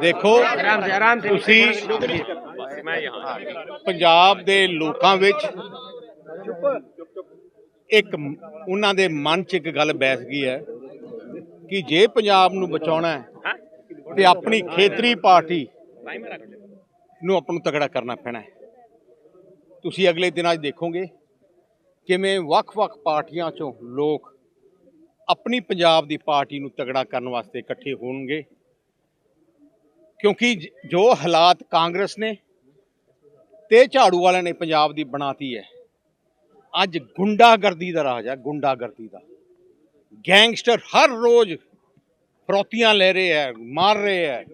ਦੇਖੋ, ਤੁਸੀਂ ਪੰਜਾਬ ਦੇ ਲੋਕਾਂ ਵਿੱਚ ਇੱਕ ਉਹਨਾਂ ਦੇ ਮਨ 'ਚ ਇੱਕ ਗੱਲ ਬੈਠ ਗਈ ਹੈ ਕਿ ਜੇ ਪੰਜਾਬ ਨੂੰ ਬਚਾਉਣਾ ਹੈ ਤੇ ਆਪਣੀ ਖੇਤਰੀ ਪਾਰਟੀ ਨੂੰ ਆਪਾਂ ਨੂੰ ਤਗੜਾ ਕਰਨਾ ਪੈਣਾ ਹੈ। ਤੁਸੀਂ ਅਗਲੇ ਦਿਨਾਂ 'ਚ ਦੇਖੋਗੇ ਕਿਵੇਂ ਵੱਖ-ਵੱਖ ਪਾਰਟੀਆਂ 'ਚੋਂ ਲੋਕ ਆਪਣੀ ਪੰਜਾਬ ਦੀ ਪਾਰਟੀ ਨੂੰ ਤਗੜਾ ਕਰਨ ਵਾਸਤੇ ਇਕੱਠੇ ਹੋਣਗੇ। ਕਿਉਂਕਿ ਜੋ ਹਾਲਾਤ ਕਾਂਗਰਸ ਨੇ ਤੇ ਝਾੜੂ ਵਾਲਿਆਂ ਨੇ ਪੰਜਾਬ ਦੀ ਬਣਾਤੀ ਹੈ, ਅੱਜ ਗੁੰਡਾਗਰਦੀ ਦਾ ਰਾਜ ਹੈ ਗੁੰਡਾਗਰਦੀ ਦਾ। ਗੈਂਗਸਟਰ ਹਰ ਰੋਜ਼ ਫਰੋਤੀਆਂ ਲੈ ਰਹੇ ਹੈ, ਮਾਰ ਰਹੇ ਹੈ।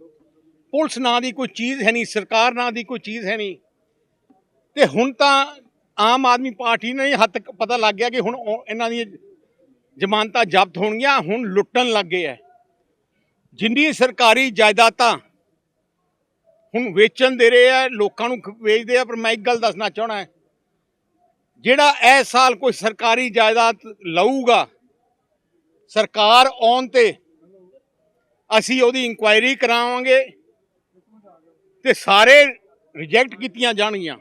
ਪੁਲਿਸ ਨਾਂ ਦੀ ਕੋਈ ਚੀਜ਼ ਹੈ ਨਹੀਂ, ਸਰਕਾਰ ਨਾਂ ਦੀ ਕੋਈ ਚੀਜ਼ ਹੈ ਨਹੀਂ। ਤੇ ਹੁਣ ਤਾਂ ਆਮ ਆਦਮੀ ਪਾਰਟੀ ਨੇ ਹੱਦ ਪਤਾ ਲੱਗ ਗਿਆ ਕਿ ਹੁਣ ਉਹ- ਇਹਨਾਂ ਦੀਆਂ ਜ਼ਮਾਨਤਾਂ ਜ਼ਬਤ ਹੋਣਗੀਆਂ, ਹੁਣ ਲੁੱਟਣ ਲੱਗ ਗਏ ਹੈ। ਜਿੰਨੀ ਸਰਕਾਰੀ ਜਾਇਦਾਦਾਂ ਹੁਣ ਵੇਚਣ ਦੇ ਰਹੇ ਆ, ਲੋਕਾਂ ਨੂੰ ਖ- ਵੇਚਦੇ ਆ, ਪਰ ਮੈਂ ਇੱਕ ਗੱਲ ਦੱਸਣਾ ਚਾਹਣਾ ਜਿਹੜਾ ਇਸ ਸਾਲ ਕੋਈ ਸਰਕਾਰੀ ਜਾਇਦਾਦ ਲਊਗਾ, ਸਰਕਾਰ ਆਉਣ ਤੇ ਅਸੀਂ ਉਹਦੀ ਇਨਕੁਆਇਰੀ ਕਰਾਵਾਂਗੇ ਤੇ ਸਾਰੇ ਰਿਜੈਕਟ ਕੀਤੀਆਂ ਜਾਣਗੀਆਂ।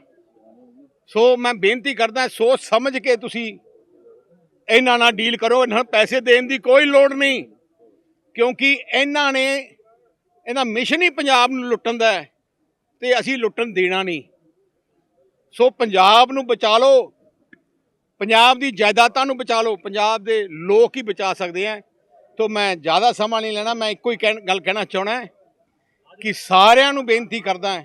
ਸੋ ਮੈਂ ਬੇਨਤੀ ਕਰਦਾ ਸੋਚ ਸਮਝ ਕੇ ਤੁਸੀਂ ਇਹਨਾਂ ਨਾਲ ਡੀਲ ਕਰੋ, ਇਹਨਾਂ ਨੂੰ ਪੈਸੇ ਦੇਣ ਦੀ ਕੋਈ ਲੋੜ ਨਹੀਂ, ਕਿਉਂਕਿ ਇਹਨਾਂ ਨੇ ਇਹਦਾ ਮਿਸ਼ਨ ਹੀ ਪੰਜਾਬ ਨੂੰ ਲੁੱਟਣ ਦਾ ਹੈ। ਤੇ ਅਸੀਂ ਲੁੱਟਣ ਦੇਣਾ ਨਹੀਂ। ਸੋ ਪੰਜਾਬ ਨੂੰ ਬਚਾ ਲਓ। ਪੰਜਾਬ ਦੀ ਜਾਇਦਾਦਾਂ ਨੂੰ ਬਚਾ ਲਓ। ਪੰਜਾਬ ਦੇ ਲੋਕ ਹੀ ਬਚਾ ਸਕਦੇ ਆ ਤੋਂ ਮੈਂ ਜ਼ਿਆਦਾ ਸਮਾਂ ਨਹੀਂ ਲੈਣਾ। ਮੈਂ ਇੱਕੋ ਹੀ ਗੱਲ ਕਹਿਣਾ ਚਾਹਣਾ ਕਿ ਸਾਰਿਆਂ ਨੂੰ ਬੇਨਤੀ ਕਰਦਾ ਹਾਂ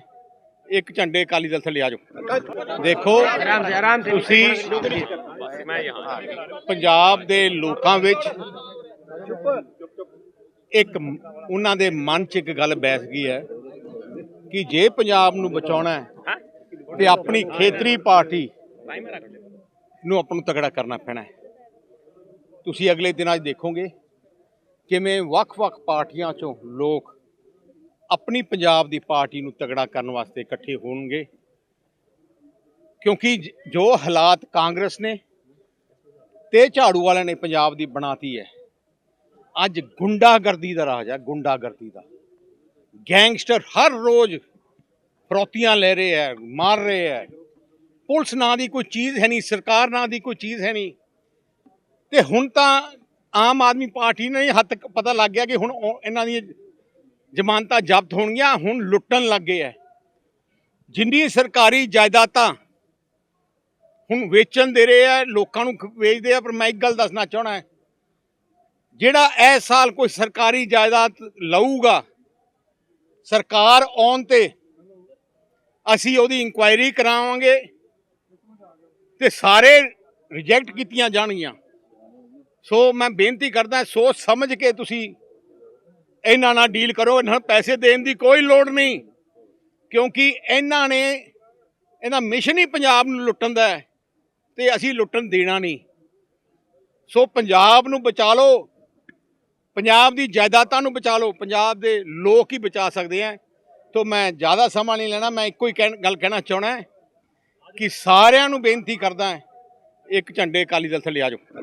ਇੱਕ ਝੰਡੇ ਅਕਾਲੀ ਦਲ ਥੱਲੇ ਆ ਜਾਓ। ਦੇਖੋ, ਤੁਸੀਂ ਪੰਜਾਬ ਦੇ ਲੋਕਾਂ ਵਿੱਚ ਇੱਕ ਉਹਨਾਂ ਦੇ ਮਨ 'ਚ ਇੱਕ ਗੱਲ ਬੈਠ ਗਈ ਹੈ ਕਿ ਜੇ ਪੰਜਾਬ ਨੂੰ ਬਚਾਉਣਾ ਹੈ ਤੇ ਆਪਣੀ ਖੇਤਰੀ ਪਾਰਟੀ ਨੂੰ ਆਪਾਂ ਨੂੰ ਤਗੜਾ ਕਰਨਾ ਪੈਣਾ ਹੈ। ਤੁਸੀਂ ਅਗਲੇ ਦਿਨਾਂ 'ਚ ਦੇਖੋਗੇ ਕਿਵੇਂ ਵੱਖ-ਵੱਖ ਪਾਰਟੀਆਂ 'ਚੋਂ ਲੋਕ ਆਪਣੀ ਪੰਜਾਬ ਦੀ ਪਾਰਟੀ ਨੂੰ ਤਗੜਾ ਕਰਨ ਵਾਸਤੇ ਇਕੱਠੇ ਹੋਣਗੇ। ਕਿਉਂਕਿ ਜ- ਜੋ ਹਾਲਾਤ ਕਾਂਗਰਸ ਨੇ ਤੇ ਝਾੜੂ ਵਾਲਿਆਂ ਨੇ ਪੰਜਾਬ ਦੀ ਬਣਾਤੀ ਹੈ ਅੱਜ ਗੁੰਡਾਗਰਦੀ ਦਾ ਰਾਜ ਹੈ ਗੁੰਡਾਗਰਦੀ ਦਾ। ਗੈਂਗਸਟਰ ਹਰ ਰੋਜ਼ ਫਰੋਤੀਆਂ ਲੈ ਰਹੇ ਹੈ, ਮਾਰ ਰਹੇ ਹੈ। ਪੁਲਿਸ ਨਾਂ ਦੀ ਕੋਈ ਚੀਜ਼ ਹੈ ਨਹੀਂ, ਸਰਕਾਰ ਨਾਂ ਦੀ ਕੋਈ ਚੀਜ਼ ਹੈ ਨਹੀਂ। ਤੇ ਹੁਣ ਤਾਂ ਆਮ ਆਦਮੀ ਪਾਰਟੀ ਨੇ ਹੱਦ ਤੱਕ ਪਤਾ ਲੱਗ ਗਿਆ ਕਿ ਹੁਣ ਉਹ- ਇਹਨਾਂ ਦੀਆਂ ਜ਼ਮਾਨਤਾਂ ਜ਼ਬਤ ਹੋਣਗੀਆਂ, ਹੁਣ ਲੁੱਟਣ ਲੱਗ ਗਏ ਹੈ। ਜਿੰਨੀ ਸਰਕਾਰੀ ਜਾਇਦਾਦਾਂ ਹੁਣ ਵੇਚਣ ਦੇ ਰਹੇ ਆ ਲੋਕਾਂ ਨੂੰ ਖ- ਵੇਚਦੇ ਆ, ਪਰ ਮੈਂ ਇੱਕ ਗੱਲ ਦੱਸਣਾ ਚਾਹਣਾ ਜਿਹੜਾ ਇਸ ਸਾਲ ਕੋਈ ਸਰਕਾਰੀ ਜਾਇਦਾਦ ਲਊਗਾ ਸਰਕਾਰ ਆਉਣ ਤੇ ਅਸੀਂ ਉਹਦੀ ਇਨਕੁਆਇਰੀ ਕਰਾਵਾਂਗੇ ਤੇ ਸਾਰੇ ਰਿਜੈਕਟ ਕੀਤੀਆਂ ਜਾਣਗੀਆਂ। ਸੋ ਮੈਂ ਬੇਨਤੀ ਕਰਦਾ, ਸੋਚ ਸਮਝ ਕੇ ਤੁਸੀਂ ਇਹਨਾਂ ਨਾਲ ਡੀਲ ਕਰੋ, ਇਹਨਾਂ ਨੂੰ ਪੈਸੇ ਦੇਣ ਦੀ ਕੋਈ ਲੋੜ ਨਹੀਂ, ਕਿਉਂਕਿ ਇਹਨਾਂ ਨੇ ਇਹਦਾ ਮਿਸ਼ਨ ਹੀ ਪੰਜਾਬ ਨੂੰ ਲੁੱਟਣ ਦਾ ਹੈ ਤੇ ਅਸੀਂ ਲੁੱਟਣ ਦੇਣਾ ਨਹੀਂ। ਸੋ ਪੰਜਾਬ ਨੂੰ ਬਚਾ ਲਓ ਪੰਜਾਬ ਦੀ ਜਾਇਦਾਦਾਂ ਨੂੰ ਬਚਾ ਲਓ, ਪੰਜਾਬ ਦੇ ਲੋਕ ਹੀ ਬਚਾ ਸਕਦੇ ਆ ਤੋਂ ਮੈਂ ਜ਼ਿਆਦਾ ਸਮਾਂ ਨਹੀਂ ਲੈਣਾ, ਮੈਂ ਇੱਕੋ ਹੀ ਕਹਿਣ- ਗੱਲ ਕਹਿਣਾ ਚਾਹਣਾ ਕਿ ਸਾਰਿਆਂ ਨੂੰ ਬੇਨਤੀ ਕਰਦਾ ਇੱਕ ਝੰਡੇ ਅਕਾਲੀ ਦਲ ਥੱਲੇ ਆ ਜਾਓ।